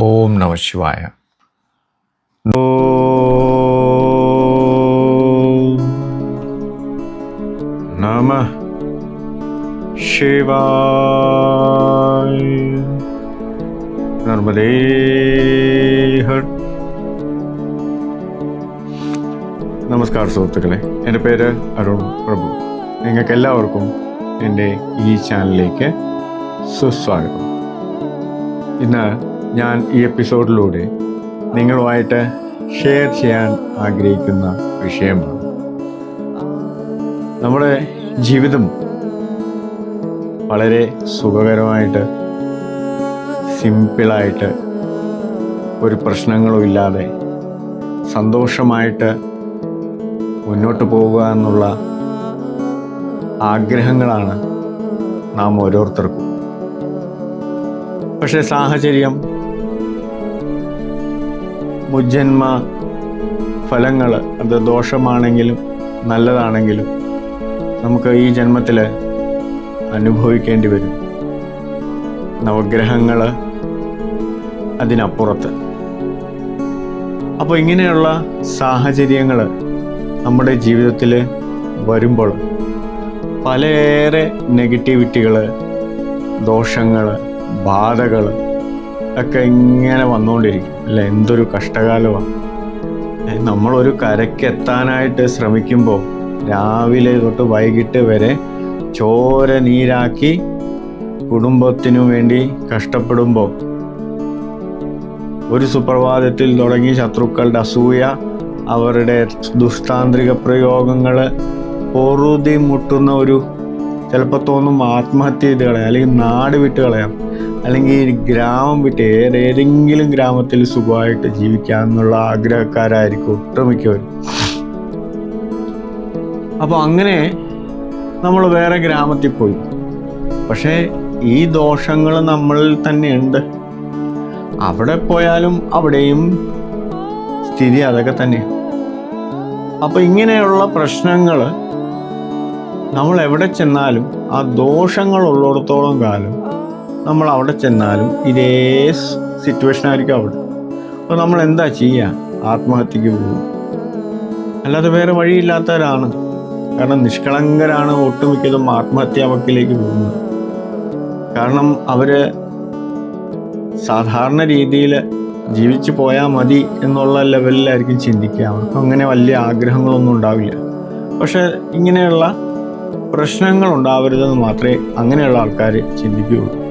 ഓം നമ ശിവായ. നമ ശിവായ. നർമ്മദേ നമസ്കാരം സുഹൃത്തുക്കളെ എന്റെ പേര് അരുൺ പ്രഭു. നിങ്ങൾക്ക് എല്ലാവർക്കും എന്റെ ഈ ചാനലിലേക്ക് സുസ്വാഗതം. ഇന്ന് ഞാൻ ഈ എപ്പിസോഡിലൂടെ നിങ്ങളുമായിട്ട് ഷെയർ ചെയ്യാൻ ആഗ്രഹിക്കുന്ന വിഷയമാണ്. നമ്മുടെ ജീവിതം വളരെ സുഖകരമായിട്ട് സിമ്പിളായിട്ട് ഒരു പ്രശ്നങ്ങളും ഇല്ലാതെ സന്തോഷമായിട്ട് മുന്നോട്ട് പോവുക എന്നുള്ള ആഗ്രഹങ്ങളാണ് നാം ഓരോരുത്തർക്കും. പക്ഷേ സാഹചര്യം മുജ്ജന്മ ഫലങ്ങൾ അത് ദോഷമാണെങ്കിലും നല്ലതാണെങ്കിലും നമുക്ക് ഈ ജന്മത്തിൽ അനുഭവിക്കേണ്ടി വരും. നവഗ്രഹങ്ങൾ അതിനപ്പുറത്ത്. അപ്പോൾ ഇങ്ങനെയുള്ള സാഹചര്യങ്ങൾ നമ്മുടെ ജീവിതത്തിൽ വരുമ്പോൾ പലയേറെ നെഗറ്റിവിറ്റികൾ ദോഷങ്ങൾ ബാധകൾ ഒക്കെ ഇങ്ങനെ വന്നുകൊണ്ടിരിക്കും. അല്ല എന്തൊരു കഷ്ടകാലമാണ് നമ്മളൊരു കരക്കെത്താനായിട്ട് ശ്രമിക്കുമ്പോൾ രാവിലെ തൊട്ട് വൈകിട്ട് വരെ ചോര നീരാക്കി കുടുംബത്തിനു വേണ്ടി കഷ്ടപ്പെടുമ്പോൾ ഒരു സുപ്രഭാതത്തിൽ തുടങ്ങി ശത്രുക്കളുടെ അസൂയ അവരുടെ ദുഷ്താന്ത്രിക പ്രയോഗങ്ങൾ പൊറുതി മുട്ടുന്ന ഒരു ചിലപ്പോൾ തോന്നും ആത്മഹത്യ ചെയ്ത് കളയാം അല്ലെങ്കിൽ നാട് വിട്ട് കളയാം. അല്ലെങ്കിൽ ഗ്രാമം വിട്ട് ഏറെ ഏതെങ്കിലും ഗ്രാമത്തിൽ സുഖമായിട്ട് ജീവിക്കാം എന്നുള്ള ആഗ്രഹക്കാരായിരിക്കും ഒട്ടുമിക്കവരും. അപ്പോൾ അങ്ങനെ നമ്മൾ വേറെ ഗ്രാമത്തിൽ പോയി. പക്ഷേ ഈ ദോഷങ്ങൾ നമ്മളിൽ തന്നെയുണ്ട് അവിടെ പോയാലും അവിടെയും സ്ഥിതി അതൊക്കെ തന്നെയാണ് അപ്പോൾ ഇങ്ങനെയുള്ള പ്രശ്നങ്ങൾ നമ്മൾ എവിടെ ചെന്നാലും ആ ദോഷങ്ങൾ ഉള്ളിടത്തോളം കാലം നമ്മൾ അവിടെ ചെന്നാലും ഇതേ സിറ്റുവേഷൻ ആയിരിക്കും അവിടെ. അപ്പോൾ നമ്മൾ എന്താ ചെയ്യുക ആത്മഹത്യക്ക് പോകും. അല്ലാതെ വേറെ വഴിയില്ലാത്തവരാണ്. കാരണം നിഷ്കളങ്കരാണ് ഒട്ടുമിക്കതും ആത്മഹത്യാ വക്കിലേക്ക് പോകുന്നത്. കാരണം അവർ സാധാരണ രീതിയിൽ ജീവിച്ചു പോയാൽ മതി എന്നുള്ള ലെവലിലായിരിക്കും ചിന്തിക്കുക. അവർക്ക് അങ്ങനെ വലിയ ആഗ്രഹങ്ങളൊന്നും ഉണ്ടാവില്ല. പക്ഷേ ഇങ്ങനെയുള്ള പ്രശ്നങ്ങൾ ഉണ്ടാവരുതെന്ന് മാത്രമേ അങ്ങനെയുള്ള ആൾക്കാർ ചിന്തിക്കുകയുള്ളൂ.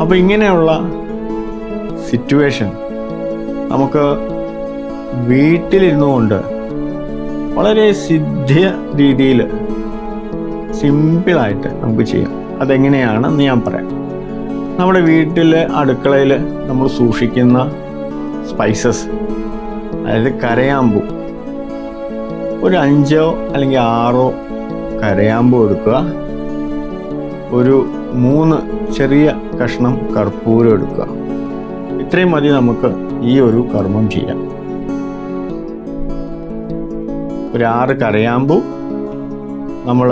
അപ്പോൾ ഇങ്ങനെയുള്ള സിറ്റുവേഷൻ നമുക്ക് വീട്ടിലിരുന്നു കൊണ്ട് വളരെ സിദ്ധ്യ രീതിയിൽ സിമ്പിളായിട്ട് നമുക്ക് ചെയ്യാം. അതെങ്ങനെയാണെന്ന് ഞാൻ പറയാം. നമ്മുടെ വീട്ടിലെ അടുക്കളയിൽ നമ്മൾ സൂക്ഷിക്കുന്ന സ്പൈസസ് അതായത് കരയാമ്പൂ. ഒരു അഞ്ചോ അല്ലെങ്കിൽ ആറോ കരയാമ്പൂ എടുക്കുക. ഒരു മൂന്ന് ചെറിയ കഷ്ണം കർപ്പൂരം എടുക്കുക. ഇത്രയും മതി നമുക്ക് ഈ ഒരു കർമ്മം ചെയ്യാം ഒരു ആറ് കരയാമ്പു. നമ്മൾ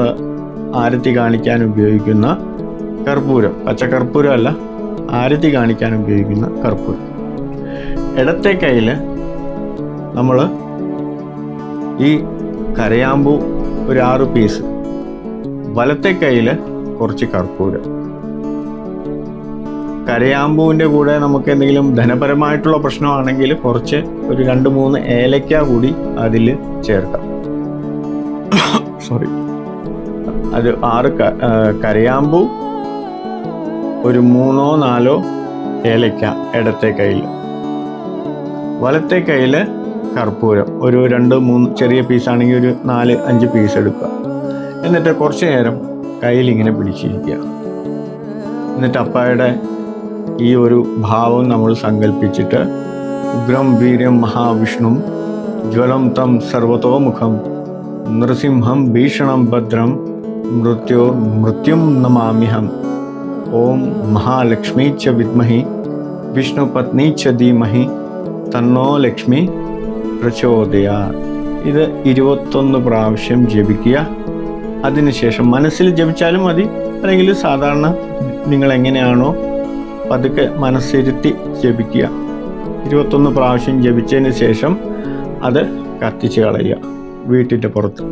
ആരത്തി കാണിക്കാൻ ഉപയോഗിക്കുന്ന കർപ്പൂരം. പച്ചക്കർപ്പൂരം അല്ല ആരത്തി കാണിക്കാൻ ഉപയോഗിക്കുന്ന കർപ്പൂരം. ഇടത്തെ കയ്യിൽ നമ്മൾ ഈ കരയാമ്പൂ ഒരു ആറ് പീസ് വലത്തെ കയ്യിൽ കുറച്ച് കർപ്പൂരം. കരയാമ്പൂവിന്റെ കൂടെ നമുക്ക് എന്തെങ്കിലും ധനപരമായിട്ടുള്ള പ്രശ്നമാണെങ്കിൽ കുറച്ച് ഒരു രണ്ട് മൂന്ന് ഏലക്ക കൂടി അതിൽ ചേർക്കാം. സോറി അത് ആറ് കരയാമ്പൂ ഒരു മൂന്നോ നാലോ ഏലക്ക ഇടത്തെ കയ്യിൽ. വലത്തെ കയ്യിൽ കർപ്പൂരം. ഒരു രണ്ട് മൂന്ന് ചെറിയ പീസാണെങ്കിൽ ഒരു നാല് അഞ്ച് പീസ് എടുക്കുക. എന്നിട്ട് കുറച്ച് നേരം കയ്യിൽ ഇങ്ങനെ പിടിച്ചിരിക്കുക. എന്നിട്ട് അപ്പായുടെ ഈ ഒരു ഭാവം നമ്മൾ സങ്കല്പിച്ചിട്ട് ഉഗ്രം വീര്യം മഹാവിഷ്ണു ജ്വലം തം സർവതോമുഖം നൃസിംഹം ഭീഷണം ഭദ്രം മൃത്യോ മൃത്യും നമാമ്യഹം ഓം മഹാലക്ഷ്മി ച വിദ്മഹി വിഷ്ണുപത്നി ച ധീമഹി തന്നോ ലക്ഷ്മി പ്രചോദയാ ഇത് ഇരുപത്തൊന്ന് പ്രാവശ്യം ജപിക്കുക. അതിനുശേഷം മനസ്സിൽ ജപിച്ചാലും മതി. അല്ലെങ്കിൽ സാധാരണ നിങ്ങൾ എങ്ങനെയാണോ പതുക്കെ മനസ്സിരുത്തി ജപിക്കുക. ഇരുപത്തൊന്ന് പ്രാവശ്യം ജപിച്ചതിന് ശേഷം അത് കത്തിച്ച് കളയുക വീട്ടിന്റെ പുറത്ത്.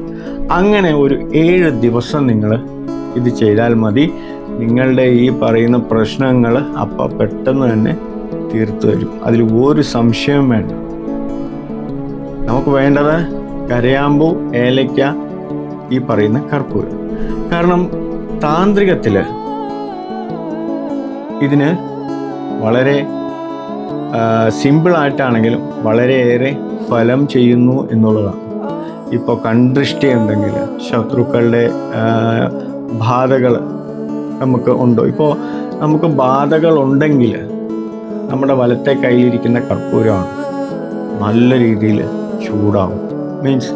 അങ്ങനെ ഒരു ഏഴ് ദിവസം നിങ്ങൾ ഇത് ചെയ്താൽ മതി. നിങ്ങളുടെ ഈ പറയുന്ന പ്രശ്നങ്ങൾ അപ്പം പെട്ടെന്ന് തന്നെ തീർത്തു തരും. അതിൽ ഒരു സംശയവും വേണ്ട. നമുക്ക് വേണ്ടത് കരയാമ്പൂ ഏലയ്ക്ക ഈ പറയുന്ന കർപ്പൂരം. കാരണം താന്ത്രികത്തിൽ ഇതിന് വളരെ സിമ്പിളായിട്ടാണെങ്കിലും വളരെയേറെ ഫലം ചെയ്യുന്നു എന്നുള്ളതാണ്. ഇപ്പോൾ കൺദൃഷ്ടി ഉണ്ടെങ്കിൽ ശത്രുക്കളുടെ ബാധകൾ നമുക്ക് ഉണ്ടോ? ഇപ്പോൾ നമുക്ക് ബാധകൾ ഉണ്ടെങ്കിൽ നമ്മുടെ വലത്തെ കയ്യിലിരിക്കുന്ന കർപ്പൂരമാണ് നല്ല രീതിയിൽ ചൂടാവും. മീൻസ്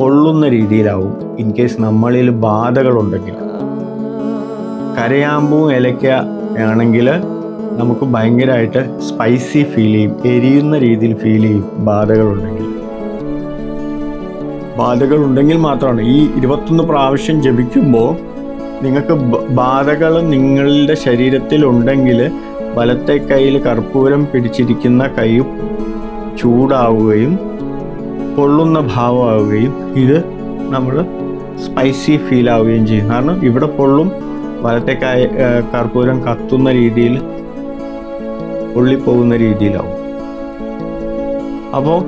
പൊള്ളുന്ന രീതിയിലാവും. ഇൻ കേസ് നമ്മളിൽ ബാധകളുണ്ടെങ്കിൽ. കരയാമ്പൂ ഇലയ്ക്ക ആണെങ്കിൽ നമുക്ക് ഭയങ്കരമായിട്ട് സ്പൈസി ഫീൽ ചെയ്യും എരിയുന്ന രീതിയിൽ ഫീൽ ചെയ്യും ബാധകളുണ്ടെങ്കിൽ. ബാധകൾ ഉണ്ടെങ്കിൽ മാത്രമാണ്. ഈ ഇരുപത്തൊന്ന് പ്രാവശ്യം ജപിക്കുമ്പോൾ നിങ്ങൾക്ക് ബാധകൾ നിങ്ങളുടെ ശരീരത്തിൽ ഉണ്ടെങ്കിൽ വലത്തെ കയ്യിൽ കർപ്പൂരം പിടിച്ചിരിക്കുന്ന കൈ ചൂടാവുകയും പൊള്ളുന്ന ഭാവമാവുകയും ഇത് നമ്മൾ സ്പൈസി ഫീൽ ആവുകയും ചെയ്യും. കാരണം ഇവിടെ പൊള്ളും വലത്തെ കായ കർപ്പൂരം കത്തുന്ന രീതിയിൽ പൊള്ളിപ്പോകുന്ന രീതിയിലാവും. അപ്പോൾ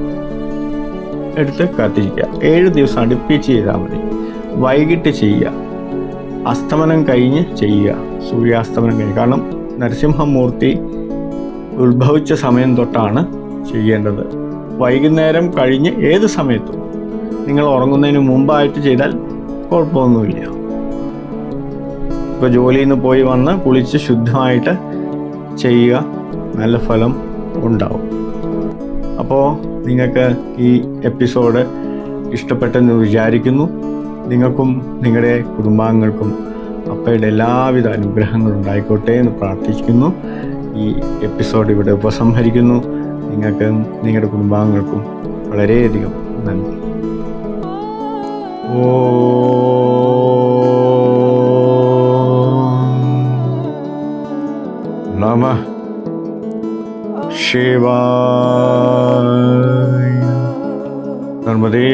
എടുത്ത് കത്തിരിക്കുക. ഏഴ് ദിവസം അടുപ്പിച്ച് ചെയ്താൽ മതി. വൈകിട്ട് ചെയ്യുക. അസ്തമനം കഴിഞ്ഞ് ചെയ്യുക. സൂര്യാസ്തമനം കഴിഞ്ഞ്. കാരണം നരസിംഹമൂർത്തി ഉത്ഭവിച്ച സമയം തൊട്ടാണ് ചെയ്യേണ്ടത്. വൈകുന്നേരം കഴിഞ്ഞ് ഏത് സമയത്തും. നിങ്ങൾ ഉറങ്ങുന്നതിന് മുമ്പായിട്ട് ചെയ്താൽ കുഴപ്പമൊന്നുമില്ല. ഇപ്പോൾ ജോലിയിൽ നിന്ന് പോയി വന്ന് കുളിച്ച് ശുദ്ധമായിട്ട് ചെയ്യുക നല്ല ഫലം ഉണ്ടാവും. അപ്പോൾ നിങ്ങൾക്ക് ഈ എപ്പിസോഡ് ഇഷ്ടപ്പെട്ടെന്ന് വിചാരിക്കുന്നു. നിങ്ങൾക്കും നിങ്ങളുടെ കുടുംബാംഗങ്ങൾക്കും അപ്പയുടെ എല്ലാവിധ അനുഗ്രഹങ്ങളും ഉണ്ടായിക്കോട്ടെ എന്ന് പ്രാർത്ഥിക്കുന്നു. ഈ എപ്പിസോഡ് ഇവിടെ ഉപസംഹരിക്കുന്നു. നിങ്ങൾക്കും നിങ്ങളുടെ കുടുംബാംഗങ്ങൾക്കും വളരെയധികം നന്ദി. ഓ. നമ ശിവായ നർമ്മദേ